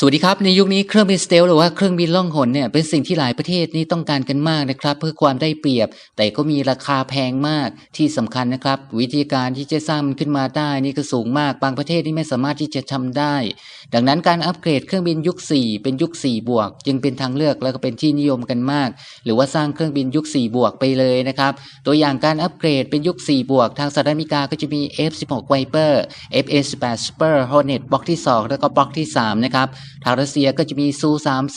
สวัสดีครับ ในยุคนี้เครื่องบินสเตลหรือว่าเครื่องบินล่องหนเนี่ยเป็นสิ่งที่หลายประเทศนี่ต้องการกันมากนะครับ เพื่อความได้เปรียบ แต่ก็มีราคาแพงมากที่สำคัญนะครับ วิธีการที่จะสร้างมันขึ้นมาได้นี่ก็สูงมากบางประเทศนี่ไม่สามารถที่จะทำได้ ดังนั้นการอัปเกรดเครื่องบินยุค 4 เป็นยุค 4 บวก จึงเป็นทางเลือกแล้วก็เป็นที่นิยมกันมาก หรือว่าสร้างเครื่องบินยุค 4 บวกไปเลยนะครับตัวอย่างการอัปเกรดเป็นยุค 4 บวก ทางสหรัฐอเมริกาก็จะมี F16 Viper F-18 Super Hornet บล็อกที่ 2 แล้วก็บล็อกที่ 3 นะครับทางรัสเซียก็จะมีซู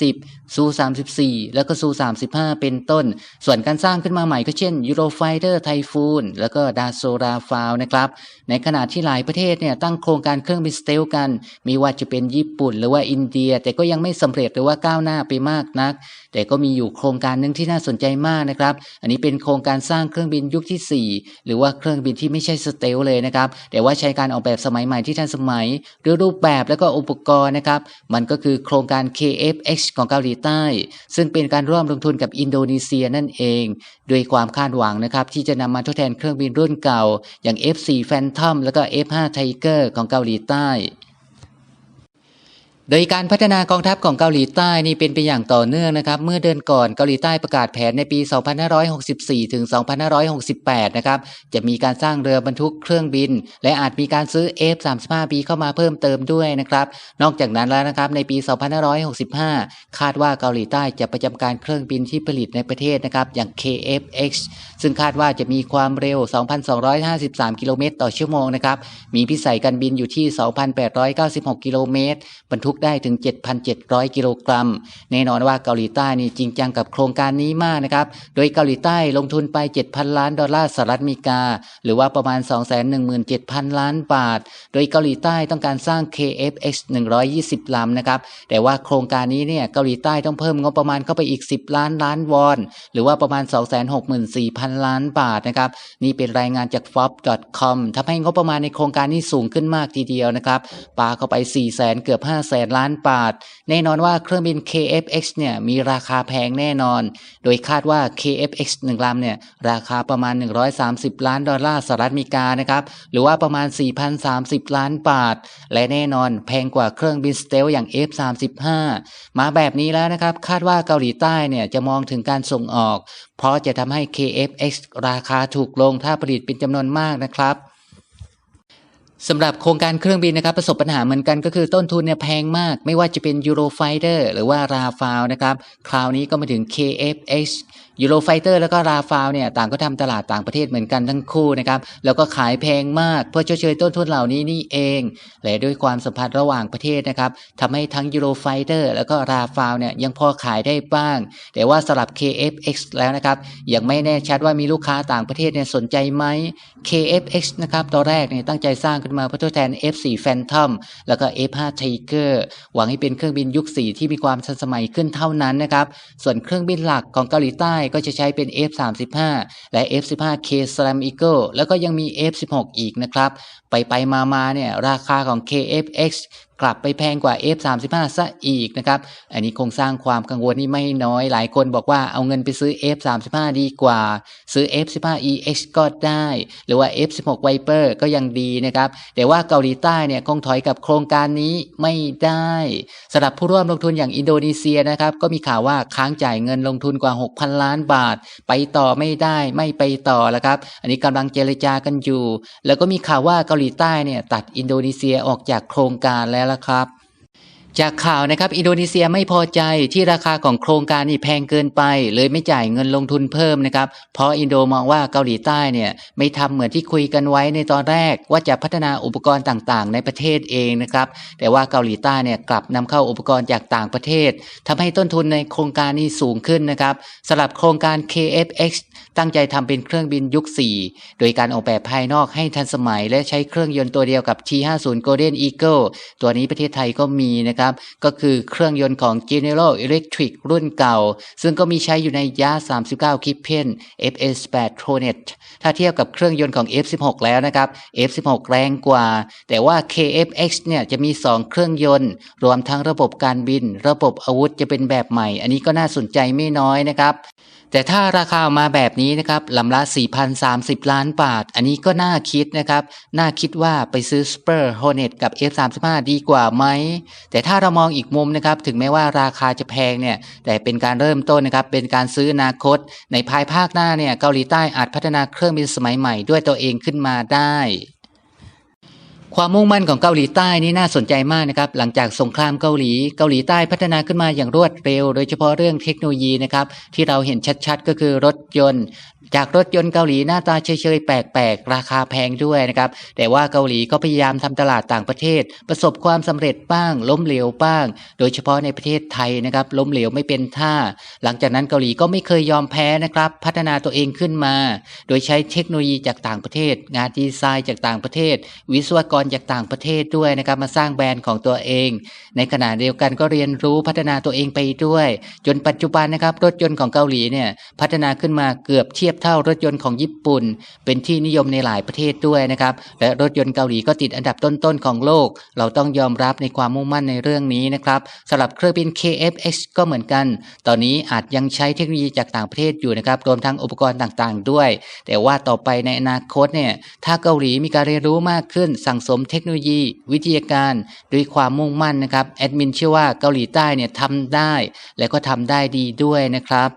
30ซู34 แล้วก็ซู35 เป็นต้น ส่วนการสร้างขึ้นมาใหม่ก็เช่น Eurofighter Typhoon แล้วก็ดาโซราฟาวนะครับ ในขณะที่หลายประเทศเนี่ยตั้งโครงการเครื่องบินสเตลกัน มีว่าจะเป็นญี่ปุ่นหรือว่าอินเดีย แต่ก็ยังไม่สำเร็จหรือว่าก้าวหน้าไปมากนัก แต่ก็มีอยู่โครงการหนึ่งที่น่าสนใจมากนะครับ อันนี้เป็นโครงการสร้างเครื่องบินยุคที่ 4 หรือว่าเครื่องบินที่ไม่ใช่สเตลเลยนะครับ แต่ว่าใช้การออกแบบสมัยใหม่ที่ทันสมัยด้วยรูปแบบแล้วก็อุปกรณ์นะครับมันก็คือโครงการ KFX ของเกาหลีใต้ ซึ่งเป็นการร่วมลงทุนกับอินโดนีเซียนั่นเองด้วยความคาดหวังนะครับที่จะนำมาทดแทนเครื่องบินรุ่นเก่า อย่าง F4 Phantom แล้วก็ F5 Tiger ของเกาหลีใต้ โดยการพัฒนากองทัพของเกาหลีใต้นี่เป็นไปอย่างต่อเนื่องนะครับ เมื่อเดือนก่อนเกาหลีใต้ประกาศแผนในปี 2564 ถึง 2568 นะครับ จะมีการสร้างเรือบรรทุกเครื่องบิน และอาจมีการซื้อ F-35B เข้ามาเพิ่มเติมด้วยนะครับ นอกจากนั้นแล้วนะครับในปี 2565 คาดว่าเกาหลีใต้จะประจำการเครื่องบินที่ผลิตในประเทศนะครับอย่าง KFX ซึ่งคาดว่าจะมีความเร็ว 2,253 กิโลเมตรต่อชั่วโมงนะครับ มีพิสัยการบินอยู่ที่ 2,896 กิโลเมตรบรรทุกได้ถึง 7,700 กิโลกรัม แน่นอนว่าเกาหลีใต้นี่จริงจังกับโครงการนี้มากนะครับ โดยเกาหลีใต้ลงทุนไป 7,000 ล้านดอลลาร์สหรัฐอเมริกา หรือว่าประมาณ 217,000 ล้านบาท โดยเกาหลีใต้ต้องการสร้าง KFX 120 ลำนะครับ แต่ว่าโครงการนี้เนี่ยเกาหลีใต้ต้องเพิ่มงบประมาณเข้าไปอีก 10 ล้านล้านวอน หรือว่าประมาณ 264,000 ล้านบาทนะครับ นี่เป็นรายงานจาก fob.com ทำให้งบประมาณในโครงการนี้สูงขึ้นมากทีเดียวนะครับ ปาเข้าไป 4 0 0 0 0 0เกือบ 5 0 0 0 0 0ล้านบาท แน่นอนว่าเครื่องบิน KFX เนี่ยมีราคาแพงแน่นอน โดยคาดว่า KFX 1ลำเนี่ยราคาประมาณ 130 ล้านดอลลาร์สหรัฐอเมริกานะครับหรือว่าประมาณ 4,030 ล้านบาท และแน่นอนแพงกว่าเครื่องบินสเตลอย่าง F35 มาแบบนี้แล้วนะครับคาดว่าเกาหลีใต้เนี่ยจะมองถึงการส่งออก เพราะจะทำให้ KFX ราคาถูกลงถ้าผลิตเป็นจำนวนมากนะครับ สำหรับโครงการเครื่องบินนะครับประสบปัญหาเหมือนกันก็คือต้นทุนเนี่ยแพงมาก ไม่ว่าจะเป็น Eurofighter หรือว่า Rafale นะครับ คราวนี้ก็มาถึง KFX Eurofighter แล้วก็ Rafale เนี่ยต่างก็ทำตลาดต่างประเทศเหมือนกันทั้งคู่นะครับ แล้วก็ขายแพงมากเพื่อชดเชยต้นทุนเหล่านี้นี่เอง และด้วยความสัมพันธ์ระหว่างประเทศนะครับทำให้ทั้ง Eurofighter แล้วก็ Rafale เนี่ยยังพอขายได้บ้าง แต่ว่าสำหรับ KFX แล้วนะครับยังไม่แน่ชัดว่ามีลูกค้าต่างประเทศเนี่ยสนใจไหม KFX นะครับตอนแรกเนี่ยตั้งใจสร้างขึ้นมาเพื่อทดแทน F4 Phantom แล้วก็ F5 Tiger หวังให้เป็นเครื่องบินยุค4ที่มีความทันสมัยขึ้นเท่านั้นนะครับส่วนเครื่องบินหลักของเกาหลีใต้ก็จะใช้เป็น F35 และ F15K Slam Eagle แล้วก็ยังมี F16 อีกนะครับ ไปไปมามาเนี่ยราคาของ KFX กลับไปแพงกว่า F35 ซะอีกนะครับ อันนี้คงสร้างความกังวลนี่ไม่น้อย หลายคนบอกว่าเอาเงินไปซื้อ F35 ดีกว่า ซื้อ F15EX ก็ได้ หรือว่า F16 Viper ก็ยังดีนะครับ แต่ว่าเกาหลีใต้เนี่ยคงถอยกับโครงการนี้ไม่ได้สำหรับผู้ร่วมลงทุนอย่างอินโดนีเซียนะครับ ก็มีข่าวว่าค้างจ่ายเงินลงทุนกว่า 6,000 ล้านบาท ไปต่อไม่ได้ไม่ไปต่อแล้วครับ อันนี้กำลังเจรจากันอยู่ แล้วก็มีข่าวว่าเกาหลีใต้เนี่ยตัดอินโดนีเซียออกจากโครงการแล้วละครับ จากข่าวนะครับ อินโดนีเซียไม่พอใจที่ราคาของโครงการนี่แพงเกินไป เลยไม่จ่ายเงินลงทุนเพิ่มนะครับ เพราะอินโดมองว่าเกาหลีใต้เนี่ยไม่ทำเหมือนที่คุยกันไว้ในตอนแรก ว่าจะพัฒนาอุปกรณ์ต่างๆ ในประเทศเองนะครับ แต่ว่าเกาหลีใต้เนี่ยกลับนำเข้าอุปกรณ์จากต่างประเทศทำให้ต้นทุนในโครงการนี้สูงขึ้นนะครับสำหรับโครงการ KFX ตั้งใจทำเป็นเครื่องบินยุค 4 โดยการออกแบบภายนอกให้ทันสมัย และใช้เครื่องยนต์ตัวเดียวกับ T50 Golden Eagle ตัวนี้ประเทศไทยก็มีนะครับก็คือเครื่องยนต์ของ General Electric รุ่นเก่า ซึ่งก็มีใช้อยู่ในยา 39 คิปเพน FS8 Tronet ถ้าเทียบกับเครื่องยนต์ของ F16 แล้วนะครับ F16 แรงกว่า แต่ว่า KFX เนี่ยจะมี 2 เครื่องยนต์ รวมทั้งระบบการบิน ระบบอาวุธจะเป็นแบบใหม่ อันนี้ก็น่าสนใจไม่น้อยนะครับ แต่ถ้าราคามาแบบนี้นะครับลำละ 4,030 ล้านบาท อันนี้ก็น่าคิดนะครับ น่าคิดว่าไปซื้อ Spur Hornet กับ F35 ดีกว่าไหม แต่ถ้าเรามองอีกมุมนะครับ ถึงแม้ว่าราคาจะแพงเนี่ย แต่เป็นการเริ่มต้นนะครับ เป็นการซื้อนาคต ในภายภาคหน้าเนี่ย เกาหลีใต้อาจพัฒนาเครื่องบินสมัยใหม่ด้วยตัวเองขึ้นมาได้ ความมุ่งมั่นของเกาหลีใต้นี่น่าสนใจมากนะครับ หลังจากสงครามเกาหลี เกาหลีใต้พัฒนาขึ้นมาอย่างรวดเร็ว โดยเฉพาะเรื่องเทคโนโลยีนะครับ ที่เราเห็นชัดๆ ก็คือรถยนต์ จากรถยนต์เกาหลีหน้าตาเฉยๆแปลกๆ ราคาแพงด้วยนะครับ แต่ว่าเกาหลีก็พยายามทำตลาดต่างประเทศ ประสบความสำเร็จบ้าง ล้มเหลวบ้าง โดยเฉพาะในประเทศไทยนะครับ ล้มเหลวไม่เป็นท่า หลังจากนั้นเกาหลีก็ไม่เคยยอมแพ้นะครับ พัฒนาตัวเองขึ้นมา โดยใช้เทคโนโลยีจากต่างประเทศ งานดีไซน์จากต่างประเทศ วิศวกรจากต่างประเทศด้วยนะครับ มาสร้างแบรนด์ของตัวเอง ในขณะเดียวกันก็เรียนรู้พัฒนาตัวเองไปด้วย จนปัจจุบันนะครับรถยนต์ของเกาหลีเนี่ยพัฒนาขึ้นมาเกือบเทียบเท่ารถยนต์ของญี่ปุ่น เป็นที่นิยมในหลายประเทศด้วยนะครับ และรถยนต์เกาหลีก็ติดอันดับต้นๆของโลก เราต้องยอมรับในความมุ่งมั่นในเรื่องนี้นะครับสำหรับเครื่องบิน KFX ก็เหมือนกัน ตอนนี้อาจยังใช้เทคโนโลยีจากต่างประเทศอยู่นะครับรวมทั้งอุปกรณ์ต่างๆด้วย แต่ว่าต่อไปในอนาคตเนี่ยถ้าเกาหลีมีการเรียนรู้มากขึ้น สั่งสมเทคโนโลยี วิทยาการด้วยความมุ่งมั่นนะครับแอดมินเชื่อว่าเกาหลีใต้เนี่ยทำได้ และก็ทำได้ดีด้วยนะครับ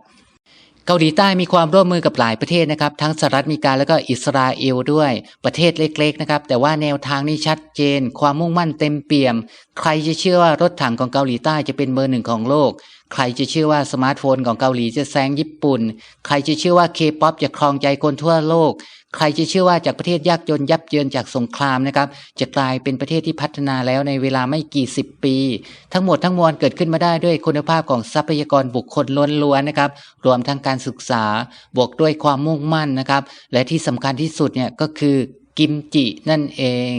เกาหลีใต้มีความร่วมมือกับหลายประเทศนะครับ ทั้งสหรัฐอเมริกาแล้วก็อิสราเอลด้วยประเทศเล็กๆนะครับแต่ว่าแนวทางนี้ชัดเจน ความมุ่งมั่นเต็มเปี่ยม ใครจะเชื่อว่ารถถังของเกาหลีใต้จะเป็นเบอร์หนึ่งของโลก ใครจะเชื่อว่าสมาร์ทโฟนของเกาหลีจะแซงญี่ปุ่น ใครจะเชื่อว่าเคป๊อปจะครองใจคนทั่วโลก ใครจะเชื่อว่าจากประเทศยากจนยับเยินจากสงครามนะครับ จะกลายเป็นประเทศที่พัฒนาแล้วในเวลาไม่กี่สิบปี ทั้งหมดทั้งมวลเกิดขึ้นมาได้ด้วยคุณภาพของทรัพยากรบุคคลล้วนๆนะครับ รวมทั้งการศึกษา บวกด้วยความมุ่งมั่นนะครับ และที่สำคัญที่สุดเนี่ยก็คือกิมจินั่นเอง